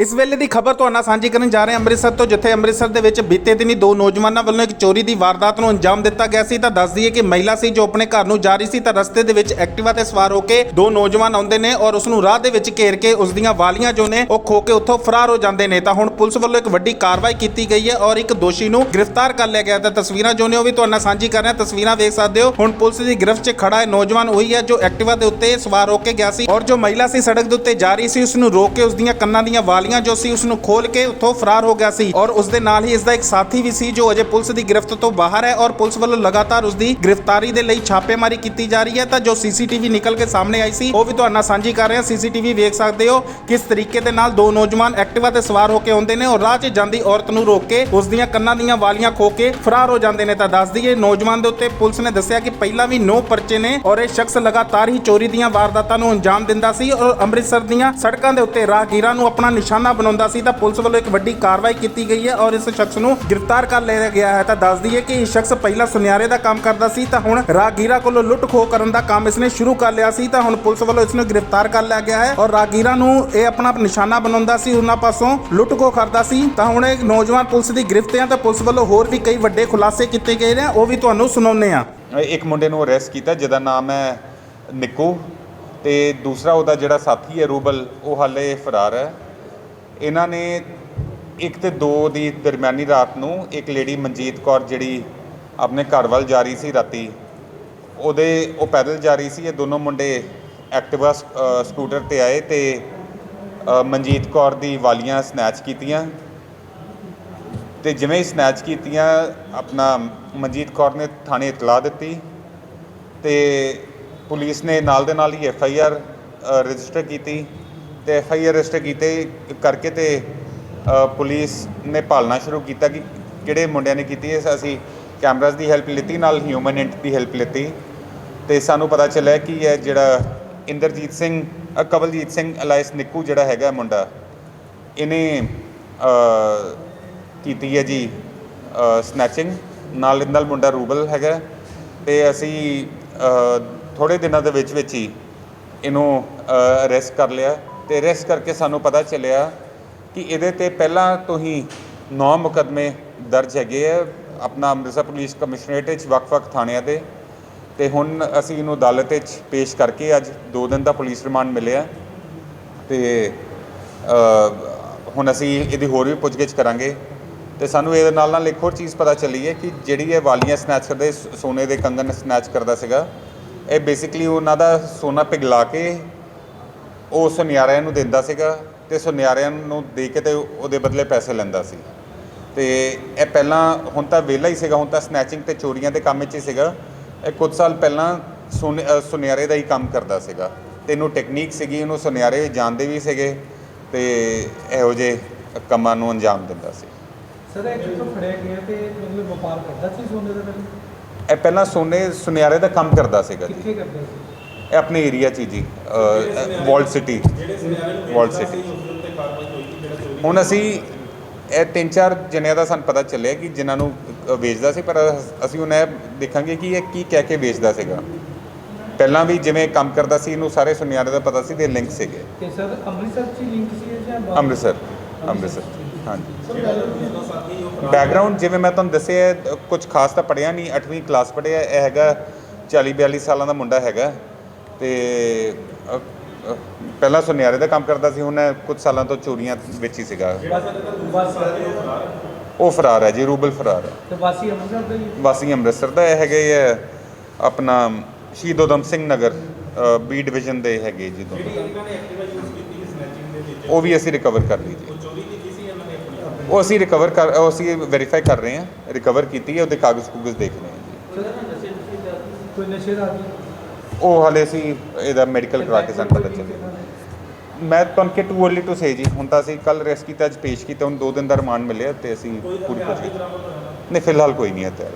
ਇਸ ਵੇਲੇ ਦੀ ਖਬਰ ਤੁਹਾਨੂੰ ਸਾਂਝੀ ਕਰਨ ਜਾ ਰਹੇ ਹਾਂ। ਅੰਮ੍ਰਿਤਸਰ ਤੋਂ ਜਿੱਥੇ ਅੰਮ੍ਰਿਤਸਰ ਦੇ ਵਿੱਚ ਬੀਤੇ ਦਿਨੀ ਦੋ ਨੌਜਵਾਨਾਂ ਵੱਲੋਂ ਇੱਕ ਚੋਰੀ ਦੀ ਵਾਰਦਾਤ ਨੂੰ ਅੰਜਾਮ ਦਿੱਤਾ ਗਿਆ ਸੀ, ਤਾਂ ਦੱਸ ਦਈਏ ਕਿ ਮਹਿਲਾ ਸੀ ਜੋ ਆਪਣੇ ਘਰ ਨੂੰ ਜਾ ਰਹੀ ਸੀ, ਤਾਂ ਰਸਤੇ ਦੇ ਵਿੱਚ ਐਕਟਿਵਾ ਤੇ ਸਵਾਰ ਹੋ ਕੇ ਦੋ ਨੌਜਵਾਨ ਆਉਂਦੇ ਨੇ ਔਰ ਉਸ ਨੂੰ ਰਾਹ ਦੇ ਵਿੱਚ ਘੇਰ ਕੇ ਉਸ ਦੀਆਂ ਵਾਲੀਆਂ ਜੋ ਨੇ, ਉਹ ਖੋ ਕੇ ਉੱਥੋਂ ਫਰਾਰ ਹੋ ਜਾਂਦੇ ਨੇ। ਤਾਂ ਹੁਣ ਪੁਲਿਸ ਵੱਲੋਂ ਇੱਕ ਵੱਡੀ ਕਾਰਵਾਈ ਕੀਤੀ ਗਈ ਹੈ ਔਰ ਇੱਕ ਦੋਸ਼ੀ ਨੂੰ ਗ੍ਰਿਫਤਾਰ ਕਰ ਲਿਆ ਗਿਆ ਤਾਂ ਤਸਵੀਰਾਂ ਜੋ ਨੇ, ਉਹ ਵੀ ਤੁਹਾਨੂੰ ਸਾਂਝੀ ਕਰ ਰਹੇ ਹਾਂ। ਤਸਵੀਰਾਂ ਵੇਖ ਸਕਦੇ ਹੋ। ਹੁਣ ਪੁਲਿਸ ਦੀ ਗ੍ਰਿਫਤ 'ਚ ਖੜਾ ਹੈ ਨੌਜਵਾਨ ਉਹੀ ਹੈ ਜੋ ਐਕਟਿਵਾ ਦੇ ਉੱਤੇ ਸਵਾਰ ਹੋ ਕੇ ਗਿਆ ਸੀ ਔਰ ਜੋ ਮਹਿਲਾ ਸੀ ਸੜਕ ਦੇ ਉੱਤੇ ਜਾ ਰਹੀ ਸੀ ਉਸ ਨੂੰ ਰੋਕ ਕੇ ਉਸ ਦੀਆਂ ਕੰਨਾਂ ਦੀਆਂ ਵਾਲੀਆਂ ਜੋ ਸੀ ਉਸ ਨੂੰ ਖੋਲ ਕੇ ਉੱਥੋਂ ਫਰਾਰ ਹੋ ਗਿਆ ਸੀ ਔਰ ਉਸ ਦੇ ਨਾਲ ਹੀ ਇਸ ਦਾ ਇੱਕ ਸਾਥੀ ਵੀ ਸੀ ਜੋ ਅਜੇ ਪੁਲਿਸ ਦੀ ਗ੍ਰਿਫਤ ਤੋਂ ਬਾਹਰ ਹੈ ਔਰ ਪੁਲਿਸ ਵੱਲੋਂ ਲਗਾਤਾਰ ਉਸ ਦੀ ਗ੍ਰਿਫਤਾਰੀ ਦੇ ਲਈ ਛਾਪੇਮਾਰੀ ਕੀਤੀ ਜਾ ਰਹੀ ਹੈ ਤਾਂ ਜੋ ਸੀਸੀਟੀਵੀ ਨਿਕਲ ਕੇ ਸਾਹਮਣੇ ਆਈ ਸੀ। ਉਹ ਵੀ ਤੁਹਾਡੇ ਨਾਲ ਸਾਂਝੀ ਕਰ ਰਹੇ ਹਾਂ। ਸੀਸੀਟੀਵੀ ਵੇਖ ਸਕਦੇ ਹੋ ਕਿਸ ਤਰੀਕੇ ਦੇ ਨਾਲ ਦੋ ਨੌਜਵਾਨ ਐਕਟਿਵਾ ਤੇ ਸਵਾਰ ਹੋ ਕੇ ਆਉਂਦੇ ਨੇ ਔਰ ਰਾਹ 'ਚ ਜਾਂਦੀ ਔਰਤ ਨੂੰ ਰੋਕ ਕੇ ਉਸ ਦੀਆਂ ਕੰਨਾਂ ਦੀਆਂ ਵਾਲੀਆਂ ਖੋ ਕੇ ਫਰਾਰ ਹੋ ਜਾਂਦੇ ਨੇ ਤਾਂ ਦੱਸ ਦਈਏ, ਨੌਜਵਾਨ ਦੇ ਉੱਤੇ ਪੁਲਿਸ ਨੇ ਦੱਸਿਆ ਕਿ ਪਹਿਲਾਂ ਵੀ ਨੌ ਪਰਚੇ ਨੇ ਔਰ ਇਹ ਸ਼ਖਸ ਲਗਾਤਾਰ ਹੀ ਚੋਰੀ ਦੀਆਂ ਵਾਰਦਾਤਾਂ ਨੂੰ ਅੰਜਾਮ ਦਿੰਦਾ ਸੀ ਔਰ ਅੰਮ੍ਰਿਤਸਰ ਦੀਆਂ ਸੜਕਾਂ ਦੇ ਉੱਤੇ ਰਾਹਗੀਰਾਂ ਨੂੰ ਆਪਣਾ ਨਿਸ਼ਾਨਾ ਬਣਾਉਂਦਾ ਸੀ ਤਾਂ ਪੁਲਿਸ ਵੱਲੋਂ ਇੱਕ ਵੱਡੀ ਕਾਰਵਾਈ ਕੀਤੀ ਗਈ ਹੈ ਔਰ ਇਸ ਸ਼ਖਸ ਨੂੰ ਗ੍ਰਿਫਤਾਰ ਕਰ ਲਿਆ ਗਿਆ ਹੈ। ਤਾਂ ਦੱਸ ਦਈਏ ਕਿ ਇਹ ਸ਼ਖਸ ਪਹਿਲਾਂ ਸੁਨਿਆਰੇ ਦਾ ਕੰਮ ਕਰਦਾ ਸੀ ਤਾਂ ਹੁਣ ਰਾਹਗੀਰਾਂ ਕੋਲੋਂ ਲੁੱਟ ਖੋਹ ਕਰਨ ਦਾ ਕੰਮ ਇਸਨੇ ਸ਼ੁਰੂ ਕਰ ਲਿਆ ਸੀ ਤਾਂ ਹੁਣ ਪੁਲਿਸ ਵੱਲੋਂ ਇਸ ਨੂੰ ਗ੍ਰਿਫਤਾਰ ਕਰ ਲਿਆ ਗਿਆ ਹੈ ਔਰ ਰਾਹਗੀਰਾਂ ਨੂੰ ਇਹ ਆਪਣਾ ਨਿਸ਼ਾਨਾ ਬਣਾਉਂਦਾ ਸੀ, ਉਹਨਾਂ ਪਾਸੋਂ ਲੁੱਟ ਖੋਹ ਕਰਦਾ ਸੀ। ਤਾਂ ਹੁਣ ਇਹ ਨੌਜਵਾਨ ਪੁਲਿਸ ਦੀ ਗ੍ਰਿਫਤ ਹੈ ਤਾਂ ਪੁਲਿਸ ਵੱਲੋਂ ਹੋਰ ਵੀ ਕਈ ਵੱਡੇ ਖੁਲਾਸੇ ਕੀਤੇ ਗਏ ਨੇ। ਉਹ ਵੀ ਤੁਹਾਨੂੰ ਸੁਣਾਉਂਦੇ ਆ ਇੱਕ ਮੁੰਡੇ ਨੂੰ ਅਰੈਸਟ ਕੀਤਾ, ਜਿਹਦਾ ਨਾਮ ਹੈ ਨਿੱਕੂ ਤੇ ਦੂਸਰਾ ਉਹਦਾ ਜਿਹੜਾ ਸਾਥੀ ਹੈ ਰੂਬਲ, ਉਹ ਹਾਲੇ ਫਰਾਰ ਹੈ। ਇਹਨਾਂ ਨੇ ਇੱਕ ਤੇ ਦੋ ਦੀ ਦਰਮਿਆਨੀ ਰਾਤ ਨੂੰ ਇੱਕ ਲੇਡੀ ਮਨਜੀਤ ਕੌਰ ਜਿਹੜੀ ਆਪਣੇ ਘਰ ਵੱਲ ਜਾ ਰਹੀ ਸੀ ਰਾਤੀ, ਉਹਦੇ, ਉਹ ਪੈਦਲ ਜਾ ਰਹੀ ਸੀ, ਇਹ ਦੋਨੋਂ ਮੁੰਡੇ ਐਕਟਿਵਾ ਸਕੂਟਰ ਤੇ ਆਏ ਤੇ ਮਨਜੀਤ ਕੌਰ ਦੀ ਵਾਲੀਆਂ ਸਨੈਚ ਕੀਤੀਆਂ ਤੇ ਜਿਵੇਂ ਹੀ ਸਨੈਚ ਕੀਤੀਆਂ, ਆਪਣਾ ਮਨਜੀਤ ਕੌਰ ਨੇ ਥਾਣੇ ਇਤਲਾਹ ਦਿੱਤੀ ਤੇ ਪੁਲਿਸ ਨੇ ਨਾਲ ਦੇ ਨਾਲ ਹੀ ਐਫ ਆਈ ਆਰ ਰਜਿਸਟਰ ਕੀਤੀ। ਤੇ ਐਫ ਆਈ ਆਰ ਰਜਿਸਟਰ ਕੀਤੇ ਕਰਕੇ ਤੇ ਪੁਲਿਸ ਨੇ ਭਾਲਣਾ ਸ਼ੁਰੂ ਕੀਤਾ ਕਿ ਕਿਹੜੇ ਮੁੰਡਿਆਂ ਨੇ ਕੀਤੀ ਹੈ ਅਸੀਂ ਕੈਮਰਾਜ਼ ਦੀ ਹੈਲਪ ਲਿੱਤੀ, ਨਾਲ ਹਿਊਮਨ ਇੰਟ ਦੀ ਹੈਲਪ ਲਿੱਤੀ। ਤੇ ਸਾਨੂੰ ਪਤਾ ਚੱਲਿਆ ਕਿ ਇਹ ਜਿਹੜਾ ਇੰਦਰਜੀਤ ਸਿੰਘ ਕਵਲਜੀਤ ਸਿੰਘ ਅਲਾਇਸ ਨਿੱਕੂ ਜਿਹੜਾ ਹੈਗਾ ਮੁੰਡਾ, ਇਹਨੇ ਕੀਤੀ ਹੈ ਜੀ ਸਨੈਚਿੰਗ ਨਾਲ ਇਹਦੇ ਨਾਲ ਮੁੰਡਾ ਰੂਬਲ ਹੈਗਾ। ਤੇ ਅਸੀਂ ਥੋੜੇ ਦਿਨਾਂ ਦੇ ਵਿੱਚ ਵਿੱਚ ਹੀ ਇਹਨੂੰ ਅਰੈਸਟ ਕਰ ਲਿਆ। ਤੇ ਅਰੈਸਟ ਕਰਕੇ ਸਾਨੂੰ ਪਤਾ ਚੱਲਿਆ ਕਿ ਇਹਦੇ ਤੇ ਪਹਿਲਾਂ ਤੋਂ ਹੀ ਨੌ ਮੁਕਦਮੇ ਦਰਜ ਹੈਗੇ ਆ। ਆਪਣਾ ਅੰਮ੍ਰਿਤਸਰ ਪੁਲਿਸ ਕਮਿਸ਼ਨਰੇਟ ਵਿੱਚ ਵੱਖ-ਵੱਖ ਥਾਣਿਆਂ ਤੇ ਤੇ ਹੁਣ ਅਸੀਂ ਇਹਨੂੰ ਅਦਾਲਤ ਵਿੱਚ ਪੇਸ਼ ਕਰਕੇ ਅੱਜ 2 ਦਿਨ ਦਾ ਪੁਲਿਸ ਰਿਮਾਂਡ ਮਿਲਿਆ। ਤੇ ਹੁਣ ਅਸੀਂ ਇਹਦੀ ਹੋਰ ਵੀ ਪੁੱਛਗਿੱਛ ਕਰਾਂਗੇ। ਤੇ ਸਾਨੂੰ ਇਹਦੇ ਨਾਲ ਨਾਲ ਇੱਕ ਹੋਰ ਚੀਜ਼ ਪਤਾ ਚੱਲੀ ਹੈ ਕਿ ਜਿਹੜੀ ਇਹ ਵਾਲੀਆਂ ਸਨੈਚ ਕਰਦੇ ਸੋਨੇ ਦੇ ਕੰਗਨ ਸਨੈਚ ਕਰਦਾ ਸੀਗਾ, ਇਹ ਬੇਸਿਕਲੀ ਉਹਨਾਂ ਦਾ ਸੋਨਾ ਪਿਘਲਾ ਕੇ ਉਹ ਸੁਨਿਆਰਿਆਂ ਨੂੰ ਦਿੰਦਾ ਸੀਗਾ ਤੇ ਸੁਨਿਆਰਿਆਂ ਨੂੰ ਦੇ ਕੇ ਤੇ ਉਹਦੇ ਬਦਲੇ ਪੈਸੇ ਲੈਂਦਾ ਸੀ। ਤੇ ਇਹ ਪਹਿਲਾਂ ਹੁਣ ਤਾਂ ਵਿਹਲਾ ਹੀ ਸੀਗਾ ਹੁਣ ਤਾਂ ਸਨੈਚਿੰਗ ਤੇ ਚੋਰੀਆਂ ਦੇ ਕੰਮ ਵਿੱਚ ਹੀ ਸੀਗਾ। ਇਹ ਕੁਝ ਸਾਲ ਪਹਿਲਾਂ ਸੋਨੇ ਅ, ਸੁਨਿਆਰੇ ਦਾ ਹੀ ਕੰਮ ਕਰਦਾ ਸੀਗਾ। ਤੇ ਇਹਨੂੰ ਟੈਕਨੀਕ ਸੀਗੀ ਇਹਨੂੰ ਸੁਨਿਆਰੇ ਜਾਣਦੇ ਵੀ ਸੀਗੇ ਤੇ ਇਹੋ ਜਿਹੇ ਕੰਮਾਂ ਨੂੰ ਅੰਜਾਮ ਦਿੰਦਾ ਸੀ। ਸਰ ਇਹ ਜਦੋਂ ਫੜਿਆ ਗਿਆ ਤੇ ਮਤਲਬ ਵਪਾਰ ਕਰਦਾ ਸੀ ਸੋਨੇ ਦਾ ਪਹਿਲਾਂ? ਇਹ ਪਹਿਲਾਂ ਸੋਨੇ ਸੁਨਿਆਰੇ ਦਾ ਕੰਮ ਕਰਦਾ ਸੀਗਾ ਜੀ। ਕਿੱਥੇ ਕਰਦਾ ਸੀ? ਇਹ ਆਪਣੇ ਏਰੀਆ 'ਚ ਹੀ ਜੀ ਵਾਲਟ ਸਿਟੀ। Wallet city. ਹੁਣ ਅਸੀਂ ਇਹ ਤਿੰਨ ਚਾਰ ਜਣਿਆਂ ਦਾ ਸਾਨੂੰ ਪਤਾ ਚੱਲਿਆ ਕਿ ਜਿਨ੍ਹਾਂ ਨੂੰ ਵੇਚਦਾ ਸੀ ਪਰ ਅਸੀਂ ਇਹ ਦੇਖਾਂਗੇ ਕਿ ਇਹ ਕੀ ਕਹਿ ਕੇ ਵੇਚਦਾ ਸੀਗਾ। ਪਹਿਲਾਂ ਵੀ ਜਿਵੇਂ ਕੰਮ ਕਰਦਾ ਸੀ ਇਹਨੂੰ ਸਾਰੇ ਸੁਨਿਆਰੇ ਦਾ ਪਤਾ ਸੀ ਤੇ ਲਿੰਕ ਸੀਗੇ। ਤੇ ਸਰ ਅੰਮ੍ਰਿਤਸਰ ਚ ਲਿੰਕ ਸੀ ਜਾਂ? ਅੰਮ੍ਰਿਤਸਰ ਅੰਮ੍ਰਿਤਸਰ ਹਾਂਜੀ। ਬੈਕਗ੍ਰਾਉਂਡ ਜਿਵੇਂ ਮੈਂ ਤੁਹਾਨੂੰ ਦੱਸਿਆ ਕੁਝ ਖਾਸ ਤਾਂ ਪੜਿਆ ਨਹੀਂ 8ਵੀਂ ਕਲਾਸ ਪੜਿਆ ਇਹ ਹੈਗਾ 40 42 ਸਾਲਾਂ ਦਾ ਮੁੰਡਾ ਹੈਗਾ। ਤੇ ਅ, ਅ, ਪਹਿਲਾਂ ਸੁਨਿਆਰੇ ਦਾ ਕੰਮ ਕਰਦਾ ਸੀ ਹੁਣ ਕੁਝ ਸਾਲਾਂ ਤੋਂ ਚੋਰੀਆਂ ਵਿੱਚ ਹੀ ਸੀਗਾ। ਬਸ ਉਹ ਫਰਾਰ ਹੈ। ਜੀ ਰੂਬਲ ਫਰਾਰ ਹੈ। ਤੇ ਵਾਸੀ ਅੰਮ੍ਰਿਤਸਰ ਦਾ ਹੀ ਵਾਸੀ ਅੰਮ੍ਰਿਤਸਰ ਦਾ ਇਹ ਹੈਗੇ ਹੈ ਆਪਣਾ ਸ਼ਹੀਦ ਊਧਮ ਸਿੰਘ ਨਗਰ ਅ, ਬੀ ਡਿਵੀਜ਼ਨ ਦੇ ਹੈਗੇ ਜੀ ਦੋਨੋਂ। ਉਹ ਵੀ ਅਸੀਂ ਰਿਕਵਰ ਕਰ ਲਈ ਜੀ। ਉਹ ਅਸੀਂ ਰਿਕਵਰ ਕਰ ਉਹ ਅਸੀਂ ਵੈਰੀਫਾਈ ਕਰ ਰਹੇ ਹਾਂ ਰਿਕਵਰ ਕੀਤੀ ਹੈ ਉਹਦੇ ਕਾਗਜ਼ ਕੁਗਜ਼ ਦੇਖ ਰਹੇ ਹਾਂ ਜੀ ਕੋਈ ਨਸ਼ੇ ਦਾ ਆਦੀ ਉਹ ਹਲੇ ਅਸੀਂ ਇਹਦਾ ਮੈਡੀਕਲ ਕਰਾ ਕੇ ਸਾਨੂੰ ਪਤਾ ਚੱਲਿਆ। ਮੈਂ ਤੁਹਾਨੂੰ ਕਿ ਟੂ ਅਰਲੀ ਟੂ ਸੇ ਜੀ। ਹੁਣ ਤਾਂ ਅਸੀਂ ਕੱਲ ਰੈਸਟ ਕੀਤਾ, ਅੱਜ ਪੇਸ਼ ਕੀਤਾ, ਹੁਣ 2 ਦਿਨ ਦਾ ਰਿਮਾਂਡ ਮਿਲਿਆ ਤੇ ਅਸੀਂ ਪੂਰੀ ਕੋਸ਼ਿਸ਼ ਨਹੀਂ, ਫਿਲਹਾਲ ਕੋਈ ਨਹੀਂ ਹੈ ਤਿਆਰ